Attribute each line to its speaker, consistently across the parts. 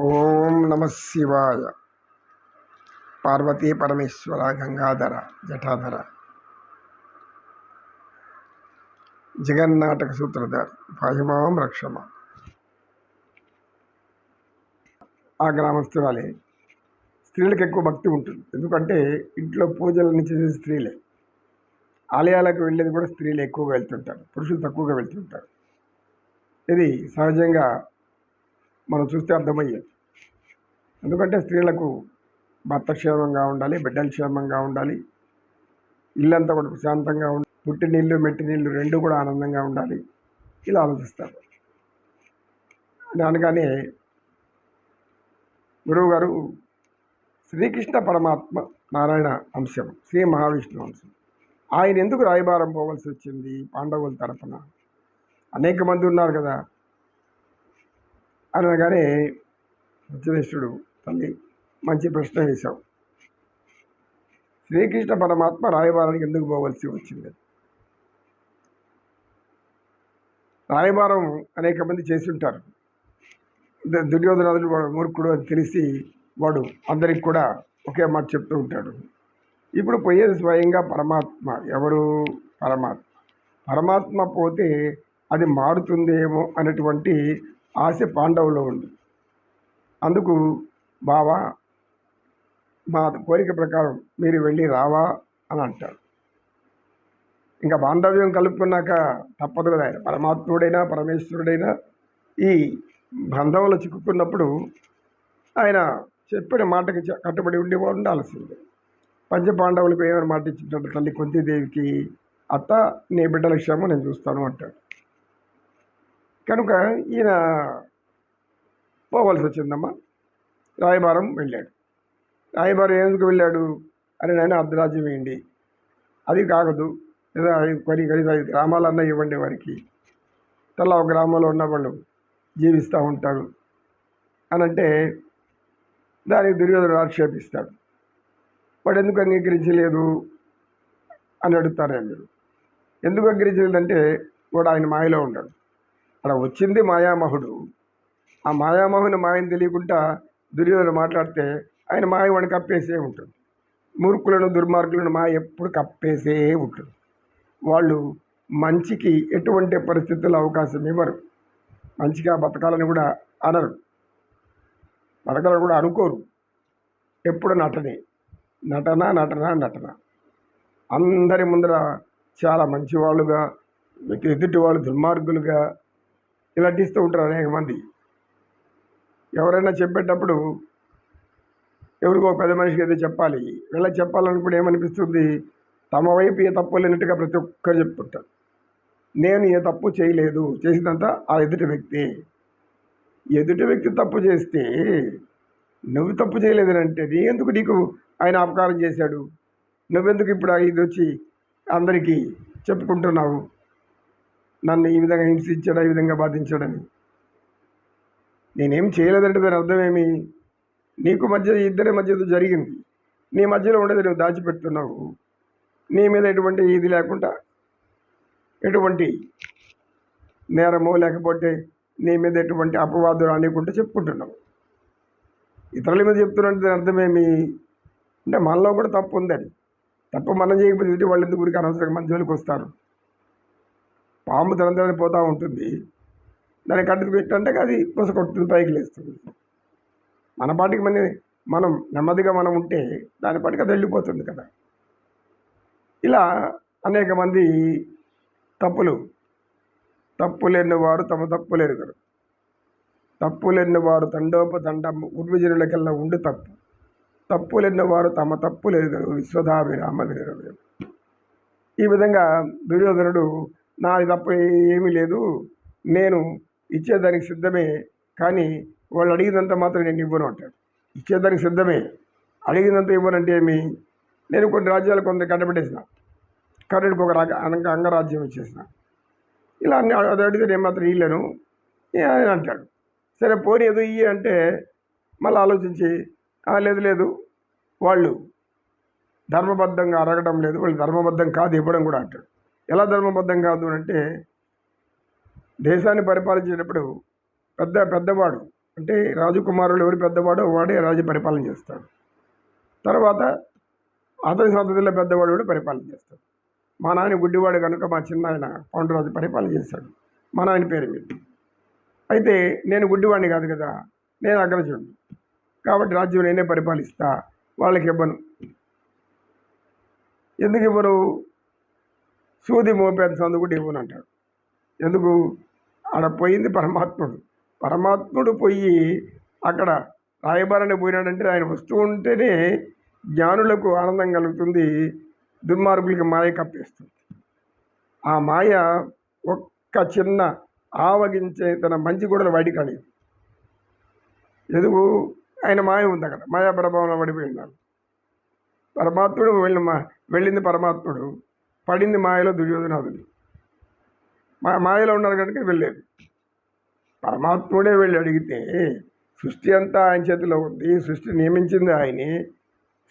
Speaker 1: ఓం నమ శివాయ. పార్వతీ పరమేశ్వర గంగాధర జటాధర. జగన్నాటక సూత్రధారి భయమాం రక్షమ. ఆ గ్రామస్తురాలే స్త్రీలకు ఎక్కువ భక్తి ఉంటుంది. ఎందుకంటే ఇంట్లో పూజలన్నీ చేసే స్త్రీలే. ఆలయాలకు వెళ్ళేది కూడా స్త్రీలు ఎక్కువగా వెళ్తుంటారు. పురుషులు తక్కువగా వెళ్తుంటారు. ఇది సహజంగా మనం చూస్తే అర్థమయ్యేది. ఎందుకంటే స్త్రీలకు భర్త క్షేమంగా ఉండాలి బిడ్డలు క్షేమంగా ఉండాలి ఇల్లంతా కూడా ప్రశాంతంగా ఉండాలి పుట్టి నీళ్ళు మెట్టి నీళ్ళు రెండు కూడా ఆనందంగా ఉండాలి ఇలా ఆలోచిస్తారు. అనగానే గురువు గారు శ్రీకృష్ణ పరమాత్మ నారాయణ అంశం శ్రీ మహావిష్ణు అంశం. ఆయన ఎందుకు రాయబారం పోవలసి వచ్చింది? పాండవుల తరపున. అనేక మంది ఉన్నారు కదా. అనగానే ఉచ్చనేశ్వరుడు తల్లి మంచి ప్రశ్న వేశావు. శ్రీకృష్ణ పరమాత్మ రాయబారానికి ఎందుకు పోవలసి వచ్చింది? రాయబారం అనేక మంది చేసి ఉంటారు దుర్యోధనాథుడు వాడు మూర్ఖుడు అని తెలిసి వాడు అందరికి కూడా ఒకే మాట చెప్తూ ఉంటాడు. ఇప్పుడు పోయేది స్వయంగా పరమాత్మ. ఎవరు? పరమాత్మ. పరమాత్మ పోతే అది మారుతుందేమో అనేటువంటి ఆశ పాండవులో ఉంది. అందుకు బావా మా కోరిక ప్రకారం మీరు వెళ్ళి రావా అని అంటారు ఇంకా బాంధవ్యం కలుపుకున్నాక తప్పదు కదా ఆయన. పరమాత్ముడైనా పరమేశ్వరుడైనా ఈ బంధంలో చిక్కుకున్నప్పుడు ఆయన చెప్పిన మాటకి కట్టుబడి ఉండి ఉండాల్సిందే. పంచపాండవులకు ఏమైనా మాట ఇచ్చినట్టు తల్లి కొంతిదేవికి అత్త నీ బిడ్డల క్షేమం నేను చూస్తాను అంటాడు. కనుక ఈయన పోవలసి వచ్చిందమ్మా. రాయబారం వెళ్ళాడు. రాయబారం ఎందుకు వెళ్ళాడు? అని నేను అర్ధరాజ్యం వేయండి. అది కాగదు లేదా కొన్ని కనీసం ఐదు గ్రామాలన్నా ఇవ్వండి వారికి. తలా ఒక గ్రామంలో ఉన్న వాళ్ళు జీవిస్తూ ఉంటారు. అని అంటే దానికి దుర్యోధనుడు ఆక్షేపిస్తాడు. వాడు ఎందుకు అంగీకరించలేదు? అని అడుగుతారు మీరు ఎందుకు అంగీకరించలేదంటే వాడు ఆయన మాయలో ఉన్నాడు అక్కడ వచ్చింది మాయామహుడు. ఆ మాయామహుని మాయని తెలియకుండా దుర్యోధన మాట్లాడితే ఆయన మాయ వాడిని కప్పేసే ఉంటుంది. మూర్ఖులను దుర్మార్గులను మాయ ఎప్పుడు కప్పేసే ఉంటుంది. వాళ్ళు మంచికి ఎటువంటి పరిస్థితుల్లో అవకాశం ఇవ్వరు. మంచిగా బతకాలని కూడా అనరు. బతకాలని కూడా అనుకోరు. ఎప్పుడు నటనే. నటన నటన నటన. అందరి ముందర చాలా మంచివాళ్ళుగా ఎదుటి వాళ్ళు దుర్మార్గులుగా ఇలాంటిస్తూ ఉంటారు అనేక మంది. ఎవరైనా చెప్పేటప్పుడు ఎవరికో పెద్ద మనిషికి అయితే చెప్పాలి. వీళ్ళకి చెప్పాలనుకుంటే ఏమనిపిస్తుంది? తమ వైపు ఏ తప్పు లేనట్టుగా ప్రతి ఒక్కరు చెప్పుకుంటారు. నేను ఏ తప్పు చేయలేదు. చేసినంతా ఆ ఎదుటి వ్యక్తి. ఎదుటి వ్యక్తి తప్పు చేస్తే నువ్వు తప్పు చేయలేదని అంటే నీ ఎందుకు నీకు ఆయన అపకారం చేశాడు? నువ్వెందుకు ఇప్పుడు ఇది వచ్చి అందరికీ చెప్పుకుంటున్నావు? నన్ను ఈ విధంగా హింసించాడు ఈ విధంగా బాధించాడని. నేనేం చేయలేదంటే దాని అర్థమేమి నీకు మధ్య ఇద్దరి మధ్య జరిగింది. నీ మధ్యలో ఉండేది నువ్వు దాచిపెడుతున్నావు. నీ మీద ఎటువంటి ఇది లేకుండా ఎటువంటి నేరమో లేకపోతే నీ మీద ఎటువంటి అపవాదు రానికుండా చెప్పుకుంటున్నావు. ఇతరుల మీద చెప్తున్నట్టు దాని అర్థమేమి అంటే మనలో కూడా తప్పు ఉందని. తప్పు మనం చేయకపోతే వాళ్ళు ఎందుకు గురికి అనవసరంగా మన జోలికి వస్తారు? పాము తనంతరం పోతూ ఉంటుంది. దాన్ని కట్టుకు పెట్టంటే అది పొస కొడుతుంది పైకి లేస్తుంది. మన పాటికి మన మనం నెమ్మదిగా మనం ఉంటే దాని పాటికి అది వెళ్ళిపోతుంది కదా. ఇలా అనేక మంది తప్పులు తప్పులేని వారు తమ తప్పులేరు కదా తప్పులేని వారు తండోపతండ ఉర్విజనులకెల్లా ఉండి తప్పు. తప్పులేని వారు తమ తప్పులు ఎరుగరు విశ్వధాభిరామ విరవేరు ఈ విధంగా దుర్యోధనుడు నాది తప్ప ఏమీ లేదు. నేను ఇచ్చేదానికి సిద్ధమే కానీ వాళ్ళు అడిగినంత మాత్రం నేను ఇవ్వను అంటాడు ఇచ్చేదానికి సిద్ధమే. అడిగినంత ఇవ్వనంటే ఏమి? నేను కొన్ని రాజ్యాలు కొంత కట్టబెట్టేసిన. కర్ణుడికి ఒక రాజ అంగ అంగరాజ్యం ఇచ్చేసిన. ఇలా అన్ని అది అడిగితే నేను మాత్రం ఇయ్యలేను. అని అంటాడు. సరే పోనీ ఏదో ఇయ్యి అంటే మళ్ళీ ఆలోచించి లేదు లేదు. వాళ్ళు ధర్మబద్ధంగా అడగడం లేదు. వాళ్ళు ధర్మబద్ధం కాదు ఇవ్వడం కూడా అంటాడు. ఎలా ధర్మబద్ధం కాదు అంటే దేశాన్ని పరిపాలించేటప్పుడు పెద్ద పెద్దవాడు అంటే రాజకుమారులు ఎవరు పెద్దవాడో వాడే రాజు పరిపాలన చేస్తాడు. తర్వాత అతని సంతతిలో పెద్దవాడు కూడా పరిపాలన చేస్తాడు. మా నాయన గుడ్డివాడు కనుక మా చిన్న ఆయన పౌండరాజు పరిపాలన చేశాడు మా నాయన పేరు మీద. అయితే నేను గుడ్డివాడిని కాదు కదా నేను అగ్రజుడిని. కాబట్టి రాజ్యం నేనే పరిపాలిస్తా వాళ్ళకి ఇవ్వను. ఎందుకు ఇవ్వరు సూది మోపేది సందుకు ఇవ్వను అంటాడు. ఎందుకు? ఆడ పోయింది పరమాత్ముడు. పరమాత్ముడు పోయి అక్కడ రాయబారని పోయినాడంటే ఆయన వస్తూ ఉంటేనే జ్ఞానులకు ఆనందం కలుగుతుంది దుర్మార్గులకి మాయ కప్పేస్తుంది. ఆ మాయ ఒక్క చిన్న ఆవగించే తన మంచి కూడా బయటికి ఎందుకు? ఆయన మాయ ఉంది అక్కడ. మాయా ప్రభావంలో పడిపోయి ఉన్నాడు పరమాత్ముడు వెళ్ళి మా వెళ్ళింది పరమాత్ముడు. పడింది మాయలో దుర్యోధనాథుడు మా మాయలో ఉన్నారు కనుక వెళ్ళేది పరమాత్ముడే వెళ్ళి అడిగితే సృష్టి అంతా ఆయన చేతిలో ఉంది సృష్టి నియమించింది ఆయనే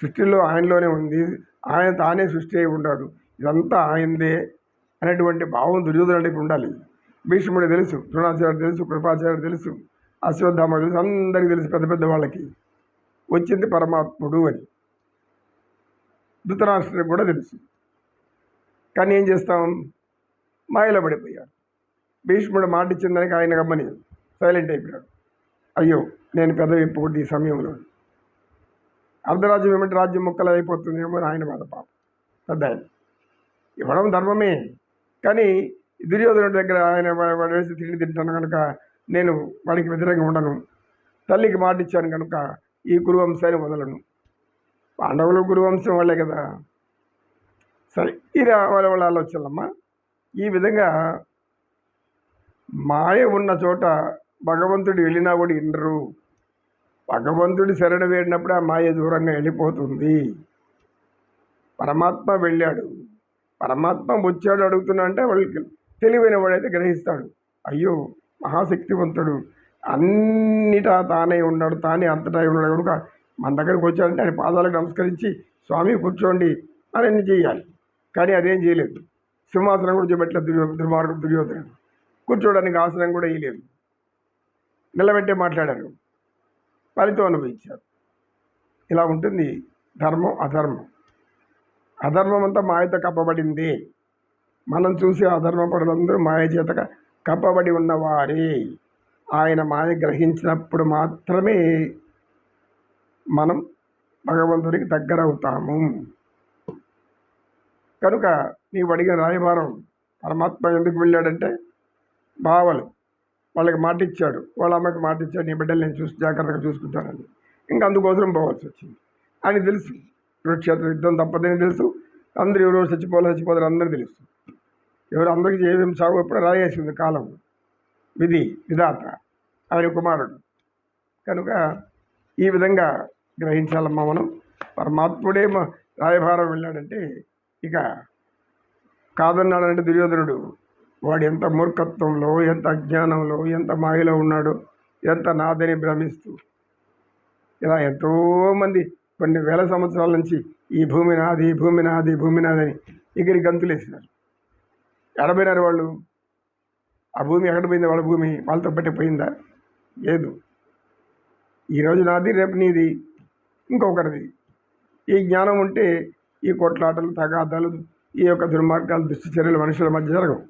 Speaker 1: సృష్టిలో ఆయనలోనే ఉంది ఆయన తానే సృష్టి అయి ఉన్నాడు ఇదంతా ఆయనదే అనేటువంటి భావం దుర్యోధనుడికి ఉండాలి. భీష్ముడు తెలుసు ద్రోణాచార్యుడు తెలుసు కృపాచార్యుడు తెలుసు అశ్వత్థామ తెలుసు అందరికీ తెలుసు పెద్ద పెద్ద వాళ్ళకి. వచ్చింది పరమాత్ముడు అని. ధృతరాష్ట్రుడికి కూడా తెలుసు. కానీ ఏం చేస్తాం? మాయలో పడిపోయాడు. భీష్ముడు మాట ఇచ్చిందానికి ఆయన గమ్మని సైలెంట్ అయిపోయాడు. అయ్యో నేను పెద్ద విప్పుకుంటే ఈ సమయంలో. అర్ధరాజ్యం ఏమంటే రాజ్యం ముక్కలు అయిపోతుందేమో అని ఆయన బాధ పాపం. పెద్ద ఆయన. ఇవ్వడం ధర్మమే. కానీ దుర్యోధనుడి దగ్గర ఆయన వాడు వేసి తిండి తింటాను కనుక నేను వాడికి వ్యతిరేకంగా ఉండను. తల్లికి మాట ఇచ్చాను కనుక ఈ గురువంశాన్ని వదలను. పాండవులు గురువంశం వాళ్ళే కదా. సరే ఇది వాళ్ళ వాళ్ళ ఆలోచనలమ్మా. ఈ విధంగా మాయ ఉన్న చోట భగవంతుడు వెళ్ళినా కూడా ఇండరు భగవంతుడి శరణ వేడినప్పుడు ఆ మాయ దూరంగా వెళ్ళిపోతుంది. పరమాత్మ వెళ్ళాడు. పరమాత్మ వచ్చాడు అడుగుతున్నా అంటే వాళ్ళకి తెలివైన వాడైతే గ్రహిస్తాడు. అయ్యో మహాశక్తివంతుడు. అన్నిటా తానే ఉన్నాడు తానే అంతటా ఉన్నాడు కనుక మన దగ్గరికి వచ్చాడంటే ఆయన పాదాలకు నమస్కరించి స్వామి కూర్చోండి అని చేయాలి? కానీ అదేం చేయలేదు. సింహాసనం కూడా చూపెట్టలేదు దుర్యో దుర్మార్గుడు దుర్యోధనుడు. కూర్చోడానికి ఆసనం కూడా వేయలేదు నిలబెట్టే మాట్లాడారు. ఫలితం అనుభవించారు. ఇలా ఉంటుంది ధర్మం అధర్మం. అధర్మం అంతా మాయతో కప్పబడింది. మనం చూసే అధర్మ పడులందరూ మాయ చేత కప్పబడి ఉన్నవారే. ఆయన మాయ గ్రహించినప్పుడు మాత్రమే మనం భగవంతుడికి దగ్గర అవుతాము కనుక నీవు అడిగిన రాయబారం పరమాత్మ ఎందుకు వెళ్ళాడంటే బావలు వాళ్ళకి మాట ఇచ్చాడు వాళ్ళ అమ్మకి మాట ఇచ్చాడు నీ బిడ్డలు నేను చూసి జాగ్రత్తగా చూసుకుంటానని. ఇంకా అందుకోసం పోవాల్సి వచ్చింది. అని తెలుసు. కురుక్షేత్ర యుద్ధం తప్పదని తెలుసు. అందరూ ఎవరు చచ్చిపోవాలి చచ్చిపోతారు అందరూ తెలుసు. ఎవరు అందరికీ ఏమేమి సాగు ఎప్పుడు రాయేసింది కాలం. విధి విధాత ఆయన కుమారుడు. కనుక ఈ విధంగా గ్రహించాలమ్మా మనం. పరమాత్ముడే రాయభారం వెళ్ళాడంటే ఇక కాదన్నాడంటే దుర్యోధనుడు వాడు ఎంత మూర్ఖత్వంలో ఎంత అజ్ఞానంలో ఎంత మాయలో ఉన్నాడో ఎంత నాదని భ్రమిస్తూ. ఇలా ఎంతోమంది కొన్ని వేల సంవత్సరాల నుంచి ఈ భూమి నాది ఈ భూమి నాది ఈ భూమి నాదని ఎగిరి గంతులేసినారు. ఎడబోయినారు వాళ్ళు. ఆ భూమి ఎక్కడ పోయింది వాళ్ళ భూమి వాళ్ళతో పట్టి పోయిందా? లేదు. ఈరోజు నాది రేపు నీది ఇంకొకరిది. ఈ జ్ఞానం ఉంటే ఈ కొట్లాటలు తగాదాలు ఈ యొక్క దుర్మార్గాలు దుష్టి చర్యలు మనుషుల మధ్య జరగవు.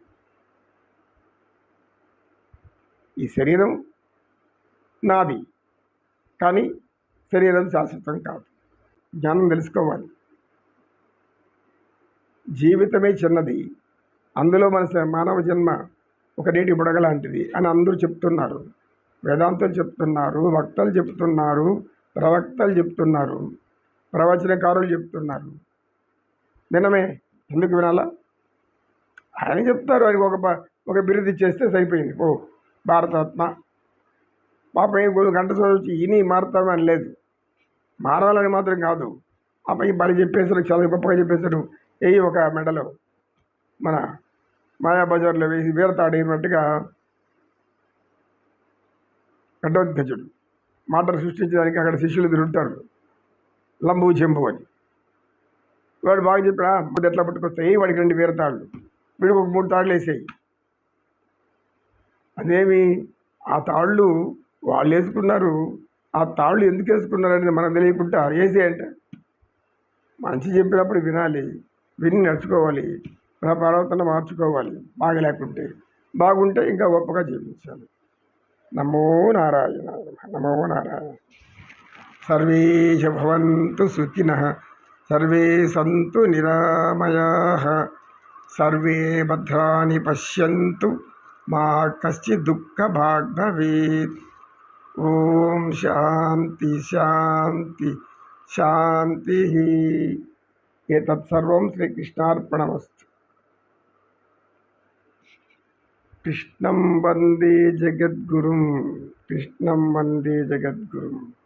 Speaker 1: ఈ శరీరం నాది కానీ శరీరం శాశ్వతం కాదు. జ్ఞానం తెలుసుకోవాలి. జీవితమే చిన్నది. అందులో మన మానవ జన్మ ఒక నీటి బుడగ లాంటిది అని అందరూ చెప్తున్నారు. వేదాంతులు చెప్తున్నారు వక్తలు చెప్తున్నారు ప్రవక్తలు చెప్తున్నారు ప్రవచనకారులు చెప్తున్నారు. నిన్నమే ఎందుకు వినాలా? ఆయన చెప్తారు. ఆయనకు ఒక ప- ఒక బిరుదు ఇచ్చేస్తే సరిపోయింది. ఓ భారతరత్న పాపం ఈ కొద్ది గంట చదివి ఇని మారుతామని లేదు. మారాలని మాత్రం కాదు. ఆ పై బలి చెప్పేశారు చాలా గొప్పగా చెప్పేశారు ఏ ఒక మెడలో మన మాయాబజార్లో వేసి వీరతాడైనట్టుగా ఘటోద్గజుడు మాటలు సృష్టించడానికి అక్కడ శిష్యులు తిరుగుతారు. లంబు చెంబు అని. వాడు బాగా చెప్పినా ముందు ఎట్లా పట్టుకొస్తాయి? వాడికి రెండు వీరతాళ్ళు వీడికి ఒక మూడు తాళ్ళు వేసేయి. అదేమి? ఆ తాళ్ళు వాళ్ళు వేసుకున్నారు. ఆ తాళ్ళు ఎందుకు వేసుకున్నారని మనం తెలియకుండా వేసేయంట. మంచి చెప్పినప్పుడు వినాలి. విని నడుచుకోవాలి. నా ప్రవర్తన మార్చుకోవాలి. బాగలేకుంటే బాగుంటే ఇంకా గొప్పగా జీవించాలి. నమో నారాయణ నమో. నారాయణ. సర్వే భవంతు सर्वे सन्तु निरामया। सर्वे भद्राणि पश्यन्तु। मा कश्चित् दुःखभाग् भवेत्। ॐ शांति शान्ति, शान्तिः एतत् सर्वं श्रीकृष्णार्पणमस्तु। कृष्ण वंदे जगद्गुरुं। कृष्ण वंदे जगद्गुरुम्।